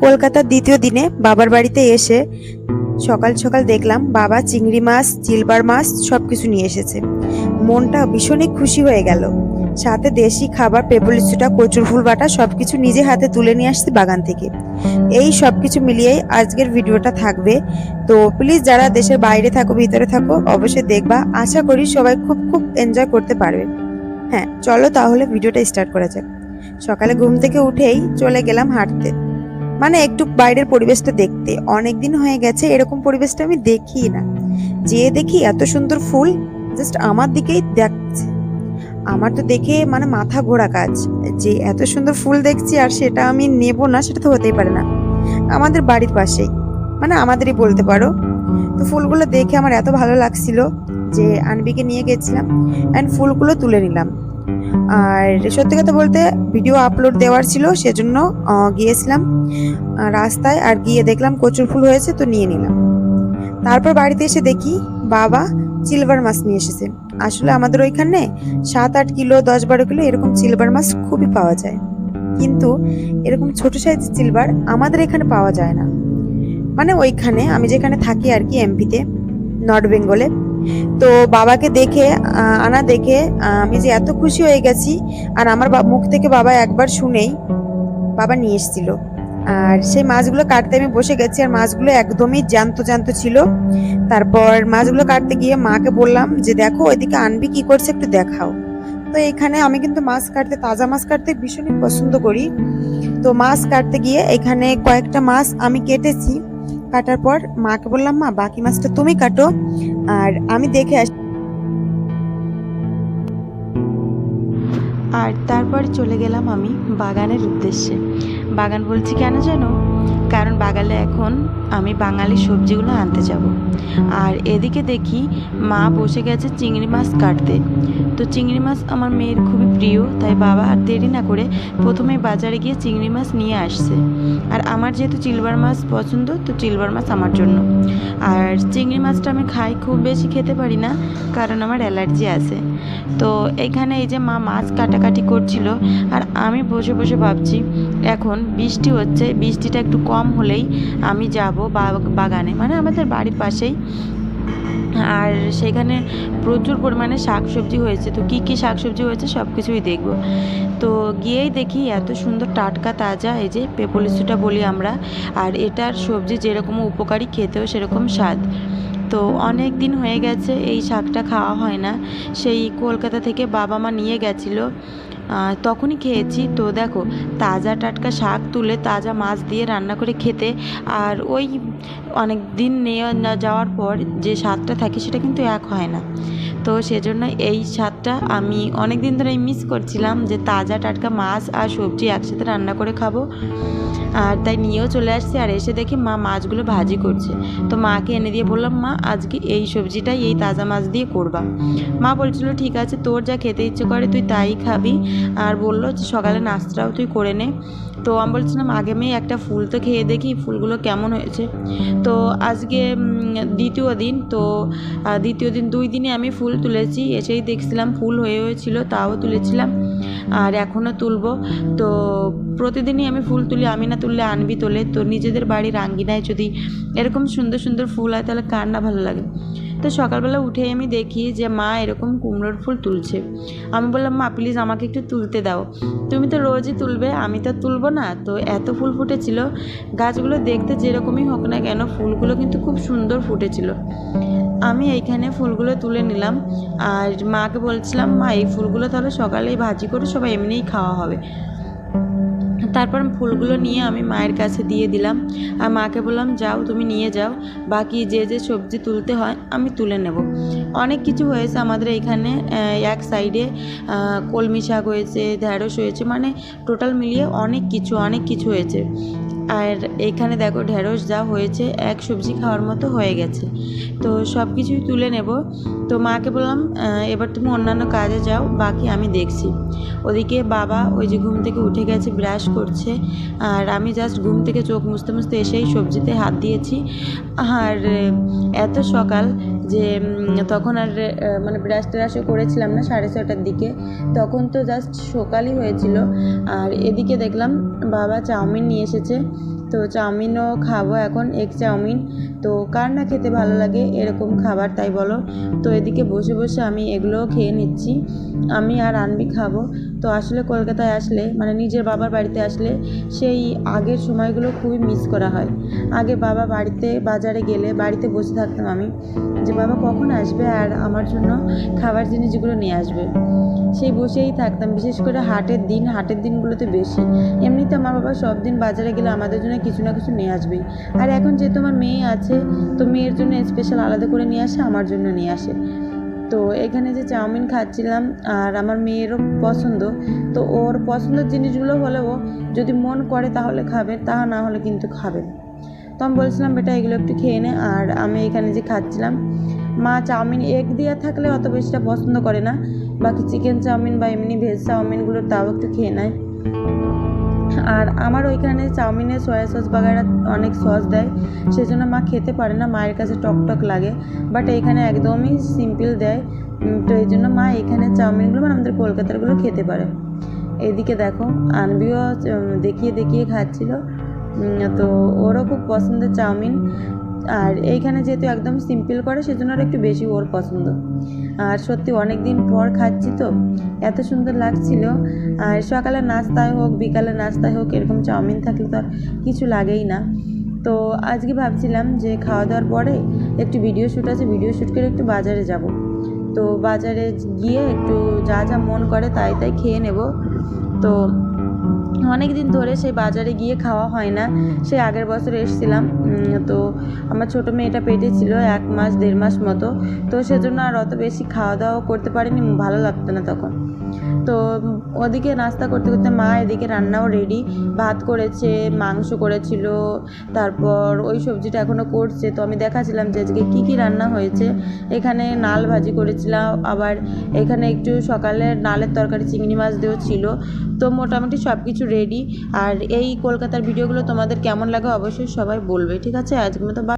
কলকাতার দ্বিতীয় দিনে বাবার বাড়িতে এসে সকাল সকাল দেখলাম বাবা চিংড়ি মাছ চিলবার মাছ সব কিছু নিয়ে এসেছে। মনটা ভীষণই খুশি হয়ে গেল। সাথে দেশি খাবার পেপলিচুটা কচুর ফুল বাটা সব কিছু নিজে হাতে তুলে নিয়ে আসছি বাগান থেকে। এই সব কিছু মিলিয়েই আজকের ভিডিওটা থাকবে। তো প্লিজ যারা দেশের বাইরে থাকো, ভিতরে থাকো, অবশ্যই দেখবা। আশা করি সবাই খুব খুব এনজয় করতে পারবে। হ্যাঁ চলো তাহলে ভিডিওটা স্টার্ট করা যাক। সকালে ঘুম থেকে উঠেই চলে গেলাম হাঁটতে। মানে একটু বাইরের পরিবেশটা দেখতে। অনেক দিন হয়ে গেছে, এরকম পরিবেশটা আমি দেখি না। যে দেখি এত সুন্দর ফুল জাস্ট আমার দিকেই দেখছে। আমার তো দেখে মানে মাথা ঘোরা কাজ। যে এত সুন্দর ফুল দেখছি আর সেটা আমি নেব না, সেটা তো হতেই পারে না। আমাদের বাড়ির পাশেই। মানে আমাদেরই বলতে পারো। তো ফুলগুলো দেখে আমার এত ভালো লাগছিল যে আনবিকে নিয়ে গেছিলাম অ্যান্ড ফুলগুলো তুলে নিলাম। আর সত্যি কথা বলতে ভিডিও আপলোড দেওয়ার ছিল, সেজন্য গিয়েছিলাম রাস্তায় আর গিয়ে দেখলাম কচুর ফুল হয়েছে, তো নিয়ে নিলাম। তারপর বাড়িতে এসে দেখি বাবা সিলভার মাছ নিয়ে এসেছে। আসলে আমাদের ওইখানে সাত আট কিলো, দশ বারো কিলো এরকম সিলভার মাছ খুবই পাওয়া যায়। কিন্তু এরকম ছোট সাইজের সিলভার আমাদের এখানে পাওয়া যায় না। মানে ওইখানে, আমি যেখানে থাকি আর কি এমপিতে নর্থ বেঙ্গলে তো বাবাকে দেখে আনা দেখে আমি যে এত খুশি হয়ে গেছি, আর আমার মুখ থেকে বাবা একবার শুনেই বাবা নিয়ে এসেছিল। আর সেই মাছগুলো কাটতে আমি বসে গেছি, আর মাছগুলো একদমই জ্যান্ত জ্যান্ত ছিল। তারপর মাছগুলো কাটতে গিয়ে মাকে বললাম যে, দেখো, ওইদিকে আনবি, কি করছে একটু দেখাও। তো এখানে আমি কিন্তু মাছ কাটতে, তাজা মাছ কাটতে ভীষণই পছন্দ করি। তো মাছ কাটতে গিয়ে এখানে কয়েকটা মাছ আমি কেটেছি। কাটার পর মাকে বললাম, মা, বাকি মাছটা তুমি কাটো। আর আমি দেখে আস আর তারপর চলে গেলাম আমি বাগানের উদ্দেশ্যে। বাগান বলছি, কেন জানো? কারণ বাগালে এখন আমি বাঙালি সবজিগুলো আনতে যাব। আর এদিকে দেখি মা বসে গেছে চিংড়ি মাছ কাটতে। তো চিংড়ি মাছ আমার মেয়ের খুবই প্রিয়, তাই বাবা আর দেরি না করে প্রথমে বাজারে গিয়ে চিংড়ি মাছ নিয়ে আসছে। আর আমার যেহেতু চিলবার মাছ পছন্দ, তো চিলবার মাছ আমার জন্য। আর চিংড়ি মাছটা আমি খাই, খুব বেশি খেতে পারি না, কারণ আমার অ্যালার্জি আছে। তো এখানে এই যে মা মাছ কাটাকাটি করছিল, আর আমি বসে বসে ভাবছি, এখন বৃষ্টি হচ্ছে, বৃষ্টিটা একটু কম হলেই আমি যাব বাগানে। মানে আমাদের বাড়ির পাশেই। আর সেখানে প্রচুর পরিমাণে শাকসবজি হয়েছে। তো কী কী শাকসবজি হয়েছে সব কিছুই দেখব। তো গিয়েই দেখি এত সুন্দর টাটকা তাজা এই যে পেপলিসুটা বলি আমরা। আর এটার সবজি যেরকম উপকারী, খেতেও সেরকম স্বাদ। তো অনেক দিন হয়ে গেছে এই শাকটা খাওয়া হয় না। সেই কলকাতা থেকে বাবা মা নিয়ে গেছিল। তখনই খেয়েছি। তো দেখো, তাজা টাটকা শাক তুলে তাজা মাছ দিয়ে রান্না করে খেতে। আর ওই অনেক দিন নেওয়া যাওয়ার পর যে স্বাদটা থাকে সেটা কিন্তু এক হয় না। তো সেজন্য এই স্বাদটা আমি অনেক দিন ধরেই মিস করছিলাম যে তাজা টাটকা মাছ আর সবজি একসাথে রান্না করে খাব। আর তাই নিয়েও চলে আসছি আর এসে দেখি মা মাছগুলো ভাজি করছে। তো মাকে এনে দিয়ে বললাম, মা, আজকে এই সবজিটাই এই তাজা মাছ দিয়ে করবা। মা বলছিল, ঠিক আছে, তোর যা খেতে ইচ্ছে করে তুই তাই খাবি। আর বলল যে সকালে নাস্তাটাও তুই করে নে। তো আমি বলছিলাম, আগে মেয়ে একটা ফুল তো খেয়ে দেখি ফুলগুলো কেমন হয়েছে। তো আজকে দ্বিতীয় দিন, তো দ্বিতীয় দিন দুই দিনে আমি ফুল তুলেছি। এসেই দেখছিলাম ফুল হয়ে হয়েছিল তাও তুলেছিলাম। আর এখনও তুলবো। তো প্রতিদিনই আমি ফুল তুলি আমি না তুললে আনবি তোলে। তো নিজেদের বাড়ির আঙ্গিনায় যদি এরকম সুন্দর সুন্দর ফুল হয়, তাহলে কার না ভালো লাগে? তো সকালবেলা উঠেই আমি দেখি যে মা এরকম কুমড়োর ফুল তুলছে। আমি বললাম, মা প্লিজ আমাকে একটু তুলতে দাও। তুমি তো রোজই তুলবে, আমি তো তুলবো না। তো এত ফুল ফুটেছিল। গাছগুলো দেখতে যেরকমই হোক না কেন, ফুলগুলো কিন্তু খুব সুন্দর ফুটেছিল। আমি এইখানে ফুলগুলো তুলে নিলাম। আর মাকে বলছিলাম, মা, এই ফুলগুলো তাহলে সকালেই ভাজি করে সবাই এমনিই খাওয়া হবে। তারপর ফুলগুলো নিয়ে আমি মায়ের কাছে দিয়ে দিলাম। আর মাকে বললাম, যাও, তুমি নিয়ে যাও। বাকি যে যে সবজি তুলতে হয়, আমি তুলে নেব। অনেক কিছু হয়েছে আমাদের এখানে এক সাইডে কলমি শাক হয়েছে ঢ্যাঁড়স হয়েছে মানে টোটাল মিলিয়ে অনেক কিছু অনেক কিছু হয়েছে। আর এখানে দেখো ঢ্যাঁড়স যা হয়েছে, এক সবজি খাওয়ার মতো হয়ে গেছে। তো সব কিছুই তুলে নেব। তো মাকে বললাম এবার তুমি অন্যান্য কাজে যাও, বাকি আমি দেখছি। ওদিকে বাবা ওই যে ঘুম থেকে উঠে গেছে, ব্রাশ করছে। আর আমি জাস্ট ঘুম থেকে চোখ মুছতে মুছতে এসেই সবজিতে হাত দিয়েছি। আর এত সকাল যে তখন আর মানে ব্রাশ ট্রাশও করেছিলাম না সাড়ে ছটার দিকে। তখন তো জাস্ট সকালই হয়েছিল। আর এদিকে দেখলাম বাবা চাউমিন নিয়ে এসেছে। তো চাউমিনও খাব এখন এগ চাউমিন। তো কার না খেতে ভালো লাগে এরকম খাবার, তাই বলো। তো এদিকে বসে বসে আমি এগুলোও খেয়ে নিচ্ছি। আমি আর আনবি খাব। তো আসলে কলকাতায় আসলে মানে নিজের বাবার বাড়িতে আসলে সেই আগের সময়গুলো খুবই মিস করা হয়। আগে বাবা বাড়িতে, বাজারে গেলে বাড়িতে বসে থাকতাম আমি। যে বাবা কখন আসবে আর আমার জন্য খাবার জিনিসগুলো নিয়ে আসবে। সেই বসেই থাকতাম। বিশেষ করে হাটের দিন, হাটের দিনগুলোতে বেশি। এমনিতে আমার বাবা সব দিন বাজারে গেলে আমাদের জন্য কিছু না কিছু নিয়ে আসবেই। আর এখন যেহেতু আমার মেয়ে আছে, তো মেয়ের জন্য স্পেশাল আলাদা করে নিয়ে আসে, আমার জন্য নিয়ে আসে। তো এখানে যে চাউমিন খাচ্ছিলাম, আর আমার মেয়েরও পছন্দ। তো ওর পছন্দের জিনিসগুলো হলেও যদি মন করে তাহলে খাবে, তা না হলে কিন্তু খাবে তো আমি বলছিলাম, বেটা, এগুলো একটু খেয়ে নে। আর আমি এখানে যে খাচ্ছিলাম, মা চাউমিন এগ দেওয়া থাকলে অত বেশিটা পছন্দ করে না। বাকি চিকেন চাউমিন বা এমনি ভেজ চাউমিনগুলো তাও একটু খেয়ে নেয়। আর আমার ওইখানে চাউমিনে সয়া সস বাগারা অনেক সস দেয়, সেজন্য মা খেতে পারে না, মায়ের কাছে টক টক লাগে। বাট এখানে একদমই সিম্পল দেয় তো এই জন্য মা এখানে চাউমিনগুলো মানে আমাদের কলকাতারগুলো খেতে পারে। এদিকে দেখো, আনবিও দেখিয়ে দেখিয়ে খাচ্ছিল। তো ওরও খুব পছন্দের চাউমিন। আর এইখানে যেহেতু একদম সিম্পল করে, সেজন্য আর একটু বেশি ওর পছন্দ। আর সত্যি অনেক দিন পর খাচ্ছি তো, এত সুন্দর লাগছিল। আর সকালে নাস্তায় হোক বিকালে নাস্তায় হোক, এরকম চাউমিন থাকলে তো আর কিছু লাগেই না। তো আজকে ভাবছিলাম যে খাওয়া দাওয়ার পরে একটু ভিডিও শ্যুট আছে ভিডিও শ্যুট করে একটু বাজারে যাব। তো বাজারে গিয়ে একটু যা যা মন করে তাই তাই খেয়ে নেব। তো অনেক দিন ধরে সেই বাজারে গিয়ে খাওয়া হয় না। সেই আগের বছর এসেছিলাম তো আমার ছোটো মেয়েটা পেটে ছিল এক মাস, দেড় মাস মতো। তো সেজন্য আর অত বেশি খাওয়া দাওয়া করতে পারিনি, ভালো লাগতো না তখন। তো ওদিকে নাস্তা করতে করতে মা এদিকে রান্নাও রেডি ভাত করেছে, মাংস করেছিল, তারপর ওই সবজিটা এখনও করছে। তো আমি দেখাছিলাম যে আজকে কী কী রান্না হয়েছে। এখানে নাল ভাজি করেছিলাম, আবার এখানে একটু সকালে নালের তরকারি, চিংড়ি মাছ দিয়েও ছিল। তো মোটামুটি সব কিছু রেডি আর এই কলকাতার ভিডিওগুলো তোমাদের কেমন লাগে অবশ্যই সবাই বলবে, ঠিক আছে? আজকে মতো